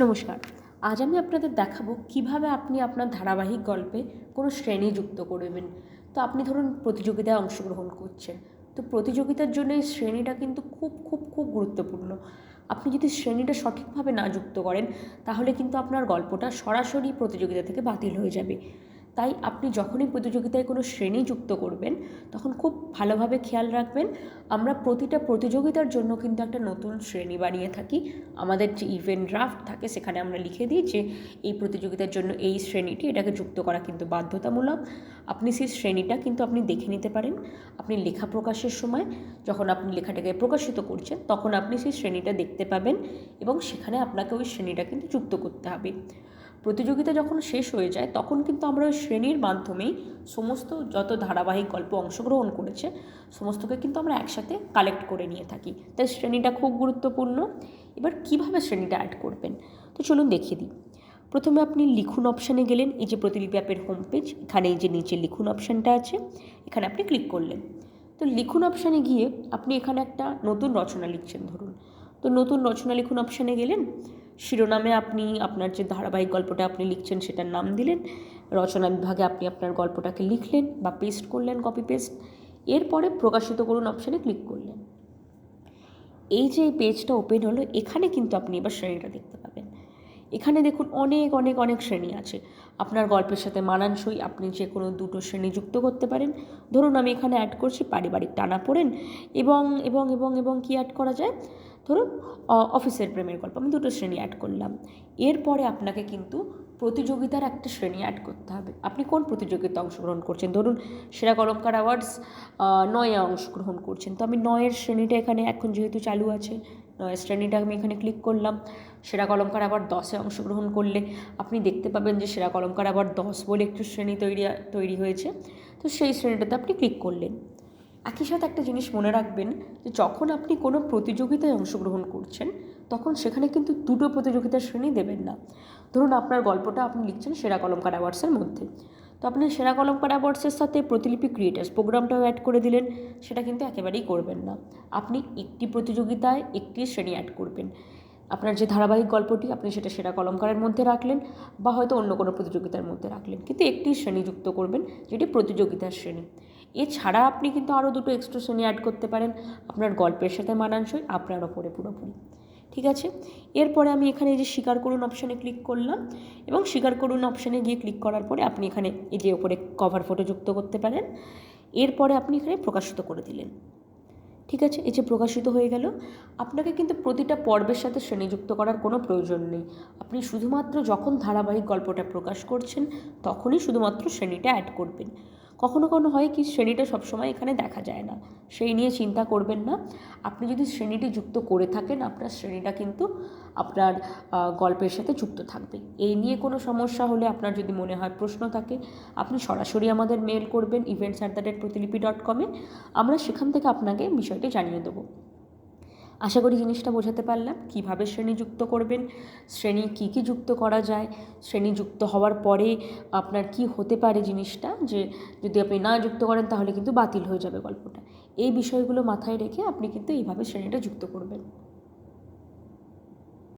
নমস্কার। আজ আমি আপনাদের দেখাবো কীভাবে আপনি আপনার ধারাবাহিক গল্পে কোনো শ্রেণি যুক্ত করবেন। তো আপনি ধরুন প্রতিযোগিতায় অংশগ্রহণ করছেন। তো প্রতিযোগিতার জন্য এই শ্রেণীটা কিন্তু খুব খুব খুব গুরুত্বপূর্ণ। আপনি যদি শ্রেণীটা সঠিকভাবে না যুক্ত করেন, তাহলে কিন্তু আপনার গল্পটা সরাসরি প্রতিযোগিতা থেকে বাতিল হয়ে যাবে। তাই আপনি যখনই প্রতিযোগিতায় কোনো শ্রেণি যুক্ত করবেন, তখন খুব ভালোভাবে খেয়াল রাখবেন। আমরা প্রতিটা প্রতিযোগিতার জন্য কিন্তু একটা নতুন শ্রেণি বানিয়ে থাকি। আমাদের যে ইভেন্ট ড্রাফট থাকে, সেখানে আমরা লিখে দিই যে এই প্রতিযোগিতার জন্য এই শ্রেণীটি, এটাকে যুক্ত করা কিন্তু বাধ্যতামূলক। আপনি সেই শ্রেণীটা কিন্তু আপনি দেখে নিতে পারেন। আপনি লেখা প্রকাশের সময়, যখন আপনি লেখাটাকে প্রকাশিত করছেন, তখন আপনি সেই শ্রেণীটা দেখতে পাবেন এবং সেখানে আপনাকে ওই শ্রেণীটা কিন্তু যুক্ত করতে হবে। প্রতিযোগিতা যখন শেষ হয়ে যায়, তখন কিন্তু আমরা ওই শ্রেণির মাধ্যমেই সমস্ত যত ধারাবাহিক গল্প অংশগ্রহণ করেছে, সমস্তকে কিন্তু আমরা একসাথে কালেক্ট করে নিয়ে থাকি। তাই শ্রেণীটা খুব গুরুত্বপূর্ণ। এবার কীভাবে শ্রেণীটা অ্যাড করবেন? তো চলুন দেখিয়ে দিই। প্রথমে আপনি লিখুন অপশানে গেলেন, এই যে প্রতিলিপি অ্যাপের হোম পেজ এখানে এই যে নিচে লিখুন অপশানটা আছে, এখানে আপনি ক্লিক করলেন। তো লিখুন অপশানে গিয়ে আপনি এখানে একটা নতুন রচনা লিখছেন, ধরুন। তো নতুন রচনা লিখুন অপশানে গেলেন শিরোনামে আপনি আপনার যে ধারাবাহিক গল্পটা আপনি লিখছেন সেটার নাম দিলেন, রচনা বিভাগে আপনি আপনার গল্পটাকে লিখলেন বা পেস্ট করলেন কপি পেস্ট এরপরে প্রকাশিত করুন অপশানে ক্লিক করলেন। এই যে পেজটা ওপেন হলো, এখানে কিন্তু আপনি এবার শ্রেণীটা দেখতে পাবেন। এখানে দেখুন অনেক অনেক অনেক শ্রেণি আছে। আপনার গল্পের সাথে মানানসই আপনি যে কোনো দুটো শ্রেণি যুক্ত করতে পারেন। ধরুন আমি এখানে অ্যাড করছি, পারিবারিক টানা পড়েন এবং এবং এবং এবং কি অ্যাড করা যায়? ধরুন অফিসের প্রেমের গল্প। আমি দুটো শ্রেণি অ্যাড করলাম। এরপরে আপনাকে কিন্তু প্রতিযোগিতার একটা শ্রেণি অ্যাড করতে হবে। আপনি কোন প্রতিযোগিতায় অংশগ্রহণ করছেন? ধরুন, সেরা কলমকার অ্যাওয়ার্ডস নয়ে অংশগ্রহণ করছেন। তো আমি নয়ের শ্রেণীটা এখানে এখন যেহেতু চালু আছে, নয়ের শ্রেণীটা আমি এখানে ক্লিক করলাম। সেরা কলমকার আবার দশে অংশগ্রহণ করলে আপনি দেখতে পাবেন যে সেরা কলমকার আবার দশ বলে একটু শ্রেণি তৈরি তৈরি হয়েছে। তো সেই শ্রেণীটাতে আপনি ক্লিক করলেন। একই সাথে একটা জিনিস মনে রাখবেন যে যখন আপনি কোনো প্রতিযোগিতায় অংশগ্রহণ করছেন, তখন সেখানে কিন্তু দুটো প্রতিযোগিতার শ্রেণি দেবেন না। ধরুন আপনার গল্পটা আপনি লিখছেন সেরা কলমকার অ্যাওয়ার্ডসের মধ্যে। তো আপনি সেরা কলমকার অ্যাওয়ার্ডসের সাথে প্রতিলিপি ক্রিয়েটার্স প্রোগ্রামটাও অ্যাড করে দিলেন, সেটা কিন্তু একেবারেই করবেন না। আপনি একটি প্রতিযোগিতায় একটি শ্রেণি অ্যাড করবেন। আপনার যে ধারাবাহিক গল্পটি, আপনি সেটা সেরা কলমকারের মধ্যে রাখলেন বা হয়তো অন্য কোনো প্রতিযোগিতার মধ্যে রাখলেন। কিন্তু একটি শ্রেণি যুক্ত করবেন, যেটি প্রতিযোগিতার শ্রেণি। এছাড়া আপনি কিন্তু আরও দুটো এক্সট্রা শ্রেণি অ্যাড করতে পারেন। আপনার গল্পের সাথে মানানসই, আপনার ওপরে পুরোপুরি। ঠিক আছে? এরপরে আমি এখানে এই যে স্বীকার করুন অপশানে ক্লিক করলাম এবং স্বীকার করুন অপশানে গিয়ে ক্লিক করার পরে আপনি এখানে এই যে ওপরে কভার ফটো যুক্ত করতে পারেন। এরপরে আপনি এখানে প্রকাশিত করে দিলেন। ঠিক আছে? এই যে প্রকাশিত হয়ে গেল। আপনাকে কিন্তু প্রতিটা পর্বের সাথে শ্রেণীযুক্ত করার কোনো প্রয়োজন নেই। আপনি শুধুমাত্র যখন ধারাবাহিক গল্পটা প্রকাশ করছেন, তখনই শুধুমাত্র শ্রেণীটা অ্যাড করবেন। কখনো কখনো হয় কি, শ্রেণীটা সবসময় এখানে দেখা যায় না। সেই নিয়ে চিন্তা করবেন না। আপনি যদি শ্রেণীটি যুক্ত করে থাকেন, আপনার শ্রেণীটা কিন্তু আপনার গল্পের সাথে যুক্ত থাকবে। এই নিয়ে কোনো সমস্যা হলে আপনার যদি মনে হয় প্রশ্ন থাকে, আপনি সরাসরি আমাদের মেল করবেন events at the rate Pratilipi dot কমে আমরা সেখান থেকে আপনাকে বিষয়টি জানিয়ে দেবো। আশা করি জিনিসটা বোঝাতে পারলাম। কীভাবে শ্রেণি যুক্ত করবেন? শ্রেণি কী কী যুক্ত করা যায়? শ্রেণি যুক্ত হওয়ার পরে আপনার কি হতে পারে জিনিসটা? যে যদি আপনি না যুক্ত করেন, তাহলে কিন্তু বাতিল হয়ে যাবে গল্পটা। এই বিষয়গুলো মাথায় রেখে আপনি কিন্তু এইভাবে শ্রেণীটা যুক্ত করবেন।